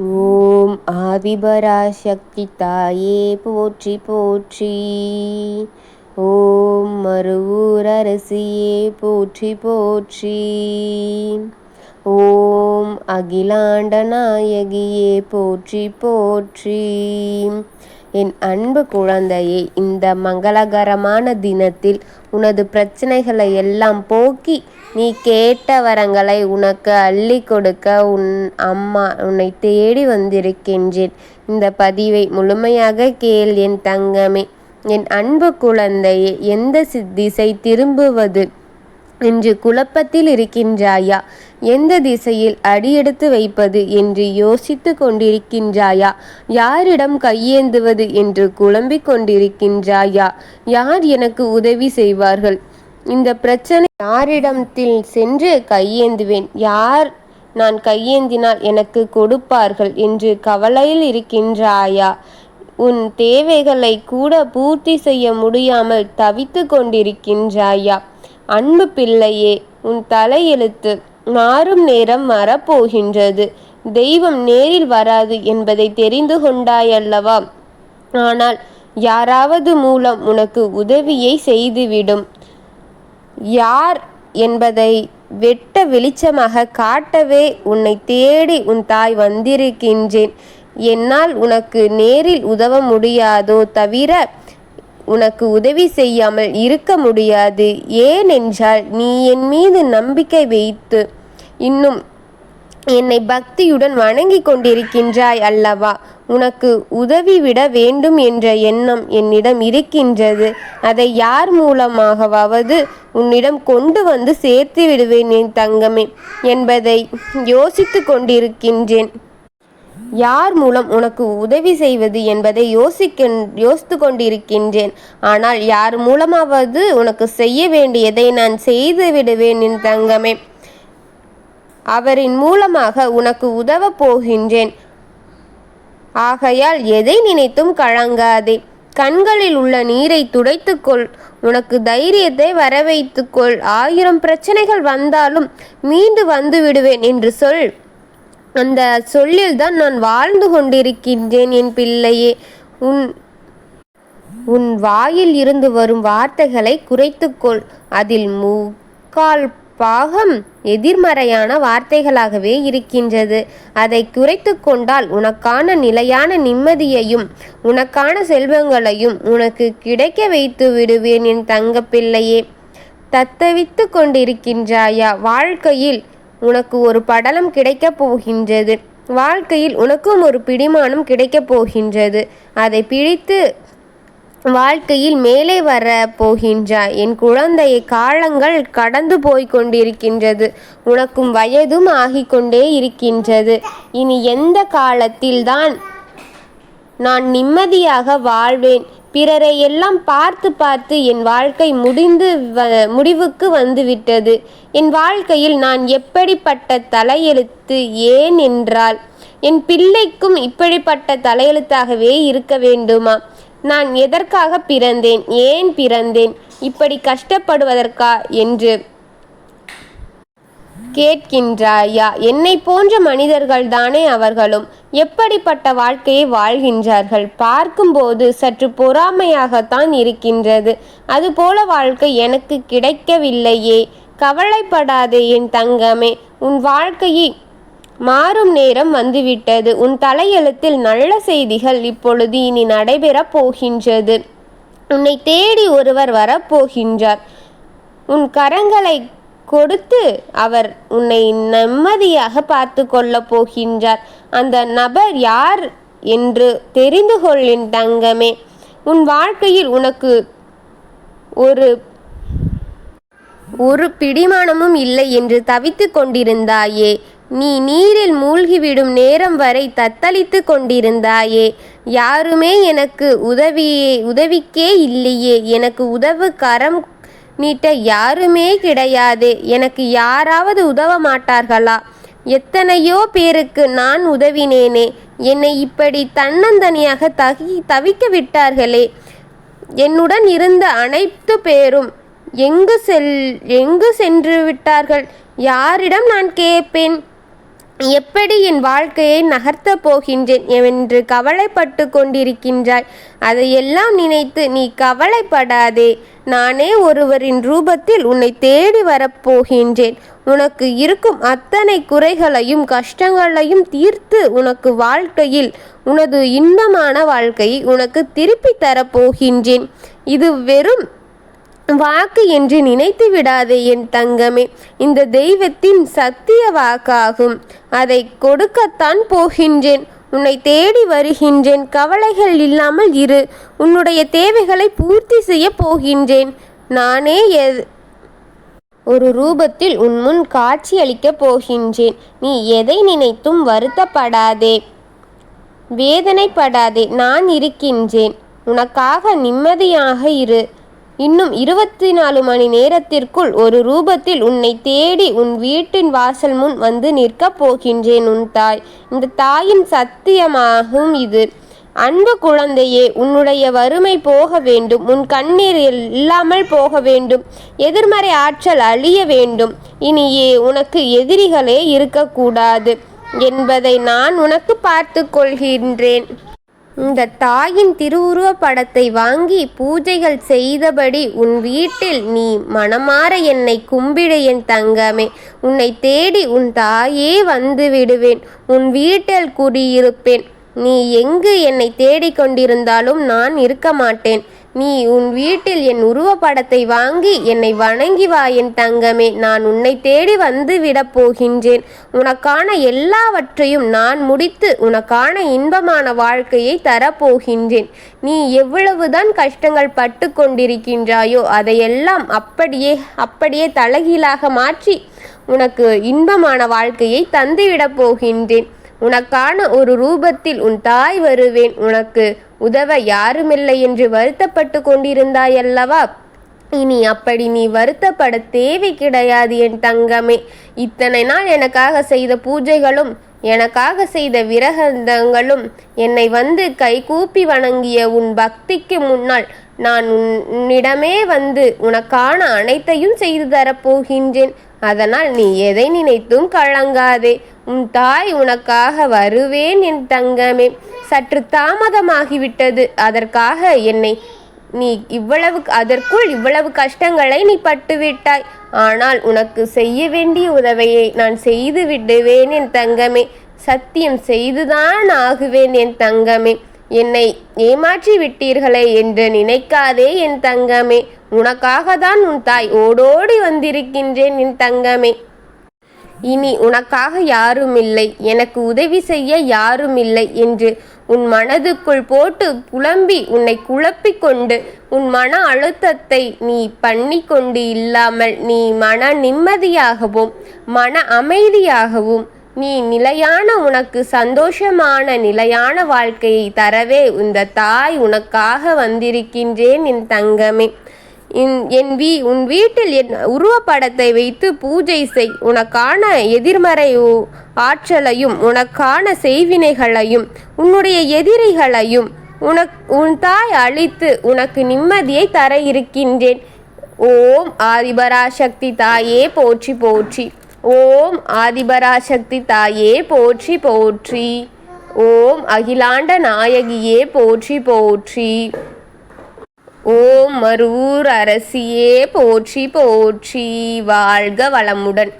ஓம் ஆதிபராசக்தி தாயே போற்றி போற்றி. ஓம் மருவூர் அரசியே போற்றி போற்றி. ஓம் அகிலாண்ட நாயகியே போற்றி போற்றி. என் அன்பு குழந்தையே இந்த மங்களகரமான தினத்தில் உனது பிரச்சனைகளை எல்லாம் போக்கி நீ கேட்ட வரங்களை உனக்கு அள்ளி கொடுக்க உன் அம்மா உன்னை தேடி வந்திருக்கின்றேன். இந்த பதிவை முழுமையாக கேள் என் தங்கமே. என் அன்பு குழந்தையே எந்த திசை திரும்புவது? என்று குழப்பத்தில் இருக்கின்றாயா? எந்த திசையில் அடியெடுத்து வைப்பது என்று யோசித்து கொண்டிருக்கின்றாயா? யாரிடம் கையேந்துவது என்று குழம்பிக் கொண்டிருக்கின்றாயா? யார் எனக்கு உதவி செய்வார்கள்? இந்த பிரச்சனை யாரிடத்தில் சென்று கையேந்துவேன்? யார் நான் கையேந்தினால் எனக்கு கொடுப்பார்கள் என்று கவலையில் இருக்கின்றாயா? உன் தேவைகளை கூட பூர்த்தி செய்ய முடியாமல் தவித்து கொண்டிருக்கின்றாயா? அன்பு பிள்ளையே உன் தலையெழுத்து மாறும் நேரம் வரப்போகின்றது. தெய்வம் நேரில் வராது என்பதை தெரிந்து கொண்டாயல்லவா? ஆனால் யாராவது மூலம் உனக்கு உதவியை செய்துவிடும். யார் என்பதை வெட்ட வெளிச்சமாக காட்டவே உன்னை தேடி உன் தாய் வந்திருக்கின்றேன். என்னால் உனக்கு நேரில் உதவ முடியாதோ தவிர உனக்கு உதவி செய்யாமல் இருக்க முடியாது. ஏனென்றால் நீ என் மீது நம்பிக்கை வைத்து இன்னும் என்னை பக்தியுடன் வணங்கி கொண்டிருக்கின்றாய் அல்லவா? உனக்கு உதவி விட வேண்டும் என்ற எண்ணம் என்னிடம் இருக்கின்றது. அதை யார் மூலமாகவாவது உன்னிடம் கொண்டு வந்து சேர்த்து விடுவேன் என் தங்கமே என்பதை யோசித்து கொண்டிருக்கின்றேன். யார் மூலம் உனக்கு உதவி செய்வது என்பதை யோசிக்க யோசித்து கொண்டிருக்கின்றேன் ஆனால் யார் மூலமாவது உனக்கு செய்ய வேண்டியதை நான் செய்து விடுவேன் என் தங்கமே. அவரின் மூலமாக உனக்கு உதவப் போகின்றேன். ஆகையால் எதை நினைத்தும் கழங்காதே கண்களில் உள்ள நீரை துடைத்துக்கொள். உனக்கு தைரியத்தை வரவைத்துக்கொள். ஆயிரம் பிரச்சனைகள் வந்தாலும் மீண்டு வந்து விடுவேன் என்று சொல். அந்த சொல்லில்தான் நான் வாழ்ந்து கொண்டிருக்கின்றேன் என் பிள்ளையே. உன் உன் வாயில் இருந்து வரும் வார்த்தைகளை குறைத்துக்கொள். அதில் முக்கால் பாகம் எதிர்மறையான வார்த்தைகளாகவே இருக்கின்றது. அதை குறைத்து கொண்டால் உனக்கான நிலையான நிம்மதியையும் உனக்கான செல்வங்களையும் உனக்கு கிடைக்க வைத்து விடுவேன் என் தங்க பிள்ளையே. தத்தவித்து கொண்டிருக்கின்றாயா வாழ்க்கையில்? உனக்கு ஒரு படலம் கிடைக்கப் போகின்றது. வாழ்க்கையில் உனக்கும் ஒரு பிடிமானம் கிடைக்கப் போகின்றது. அதை பிடித்து வாழ்க்கையில் மேலே வர போகின்றாய் என் குழந்தை காலங்கள் கடந்து போய் கொண்டிருக்கின்றது. உனக்கும் வயதும் ஆகிக்கொண்டே இருக்கின்றது. இனி எந்த காலத்தில்தான் நான் நிம்மதியாக வாழ்வேன்? பிறரை எல்லாம் பார்த்து பார்த்து என் வாழ்க்கை முடிந்து வ முடிவுக்கு வந்துவிட்டது. என் வாழ்க்கையில் நான் எப்படிப்பட்ட தலையெழுத்து ஏன் என்றால் என் பிள்ளைக்கும் இப்படிப்பட்ட தலையெழுத்தாகவே இருக்க வேண்டுமா? நான் எதற்காக பிறந்தேன்? ஏன் பிறந்தேன்? இப்படி கஷ்டப்படுவதற்கா? என்று கேட்கின்றாயா? என்னை போன்ற மனிதர்கள்தானே அவர்களும். எப்படிப்பட்ட வாழ்க்கையை வாழ்கின்றார்கள்? பார்க்கும்போது சற்று பொறாமையாகத்தான் இருக்கின்றது. அதுபோல வாழ்க்கை எனக்கு கிடைக்கவில்லையே. கவலைப்படாதே என் தங்கமே. உன் வாழ்க்கையை மாறும் நேரம் வந்துவிட்டது. உன் தலையெழுத்தில் நல்ல செய்திகள் இப்பொழுது இனி நடைபெறப் போகின்றது. உன்னை தேடி ஒருவர் வரப்போகின்றார் உன் கரங்களை கொடுத்து அவர் உன்னை நிம்மதியாக பார்த்து கொள்ளப் போகின்றார். அந்த நபர் யார் என்று தெரிந்து கொள்ளின் தங்கமே உன் வாழ்க்கையில் உனக்கு ஒரு ஒரு பிடிமானமும் இல்லை என்று தவித்து கொண்டிருந்தாயே. நீ நீரில் மூழ்கிவிடும் நேரம் வரை தத்தளித்து கொண்டிருந்தாயே. யாருமே எனக்கு உதவியே உதவிக்கே இல்லையே. எனக்கு உதவு கரம் நீட்ட யாருமே கிடையாது. எனக்கு யாராவது உதவ மாட்டார்களா? எத்தனையோ பேருக்கு நான் உதவினேனே. என்னை இப்படி தன்னந்தனியாக தகி தவிக்க விட்டார்களே. என்னுடன் இருந்த அனைத்து பேரும் எங்கு செல் எங்கு சென்று விட்டார்கள்? யாரிடம் நான் கேட்பேன்? எப்படி என் வாழ்க்கையை நகர்த்தப் போகின்றேன் என்று கவலைப்பட்டு கொண்டிருக்கின்றாய். அதையெல்லாம் நினைத்து நீ கவலைப்படாதே. நானே ஒருவரின் ரூபத்தில் உன்னை தேடி வரப்போகின்றேன் உனக்கு இருக்கும் அத்தனை குறைகளையும் கஷ்டங்களையும் தீர்த்து உனக்கு வாழ்க்கையில் உனது இன்பமான வாழ்க்கையை உனக்கு திருப்பி தரப்போகின்றேன் இது வெறும் வாக்கு என்று நினைத்து விடாதே என் தங்கமே. இந்த தெய்வத்தின் சத்திய வாக்காகும். அதை கொடுக்கத்தான் போகின்றேன். உன்னை தேடி வருகின்றேன். கவலைகள் இல்லாமல் இரு. உன்னுடைய தேவைகளை பூர்த்தி செய்ய போகின்றேன். நானே எ- ஒரு ரூபத்தில் உன் முன் காட்சியளிக்கப் போகின்றேன். நீ எதை நினைத்தும் வருத்தப்படாதே. வேதனைப்படாதே. நான் இருக்கின்றேன். உனக்காக நிம்மதியாக இரு. இன்னும் இருபத்தி நாலு மணி நேரத்திற்குள் ஒரு ரூபத்தில் உன்னை தேடி உன் வீட்டின் வாசல் முன் வந்து நிற்கப் போகின்றேன் உன் தாய். இந்த தாயின் சத்தியமாகும் இது. அன்பு குழந்தையே உன்னுடைய வறுமை போக வேண்டும். உன் கண்ணீர் இல்லாமல் போக வேண்டும். எதிர்மறை ஆற்றல் அழிய வேண்டும். இனியே உனக்கு எதிரிகளே இருக்கக்கூடாது என்பதை நான் உனக்கு பார்த்து கொள்கின்றேன். இந்த தாயின் திருவுருவ படத்தை வாங்கி பூஜைகள் செய்தபடி உன் வீட்டில் நீ மனமாற என்னை கும்பிடு என் தங்கமே. உன்னை தேடி உன் தாயே வந்து விடுவேன். உன் வீட்டில் குடியிருப்பேன். நீ எங்கு என்னை தேடிக் கொண்டிருந்தாலும் நான் இருக்க மாட்டேன். நீ உன் வீட்டில் என் உருவப்படத்தை வாங்கி என்னை வணங்கி வா என் தங்கமே. நான் உன்னை தேடி வந்து விடப் போகின்றேன். உனக்கான எல்லாவற்றையும் நான் முடித்து உனக்கான இன்பமான வாழ்க்கையை தரப்போகின்றேன் நீ எவ்வளவுதான் கஷ்டங்கள் பட்டு கொண்டிருக்கின்றாயோ அதையெல்லாம் அப்படியே அப்படியே தலைகீழாக மாற்றி உனக்கு இன்பமான வாழ்க்கையை தந்துவிடப் போகின்றேன். உனக்கான ஒரு ரூபத்தில் உன் தாய் வருவேன். உனக்கு உதவ யாருமில்லை என்று வருத்தப்பட்டு கொண்டிருந்தாயல்லவா? இனி அப்படி நீ வருத்தப்பட தேவை கிடையாது என் தங்கமே. இத்தனை நாள் எனக்காக செய்த பூஜைகளும் எனக்காக செய்த விரகந்தங்களும் என்னை வந்து கைகூப்பி வணங்கிய உன் பக்திக்கு முன்னால் நான் உன்- உன்னிடமே வந்து உனக்கான அனைத்தையும் செய்து தரப்போகின்றேன். அதனால் நீ எதை நினைத்தும் கலங்காதே. உன் தாய் உனக்காக வருவேன் என் தங்கமே. சற்று தாமதமாகிவிட்டது. அதற்காக என்னை நீ இவ்வளவு அதற்குள் இவ்வளவு கஷ்டங்களை நீ பட்டுவிட்டாய். ஆனால் உனக்கு செய்ய வேண்டிய உதவியை நான் செய்து விடுவேன் என் தங்கமே. சத்தியம் செய்துதான் ஆகுவேன் என் தங்கமே. என்னை ஏமாற்றி விட்டீர்களே என்று நினைக்காதே என் தங்கமே. உனக்காக தான் உன் தாய் ஓடோடி வந்திருக்கின்றேன் என் தங்கமே. இனி உனக்காக யாருமில்லை. எனக்கு உதவி செய்ய யாருமில்லை என்று உன் மனதுக்குள் போட்டு புலம்பி உன்னை குழப்பிக் கொண்டு உன் மன அழுத்தத்தை நீ பண்ணிக்கொண்டு இல்லாமல் நீ மன நிம்மதியாகவும் மன அமைதியாகவும் நீ நிலையான உனக்கு சந்தோஷமான நிலையான வாழ்க்கையை தரவே இந்த தாய் உனக்காக வந்திருக்கின்றேன் என் தங்கமே. என் வீ உன் வீட்டில் என் உருவப்படத்தை வைத்து பூஜை செய். உனக்கான எதிர்மறை ஆற்றலையும் உனக்கான செய்வினைகளையும் உன்னுடைய எதிரிகளையும் உனக் உன் தாய் அழித்து உனக்கு நிம்மதியை தர இருக்கின்றேன். ஓம் ஆதிபராசக்தி தாயே போற்றி போற்றி. ஓம் ஆதிபராசக்தி தாயே போற்றி போற்றி. ஓம் அகிலாண்ட நாயகியே போற்றி போற்றி. ஓம் மரூர் அரசியே போற்றி போற்றி வாழ்க வளமுடன்.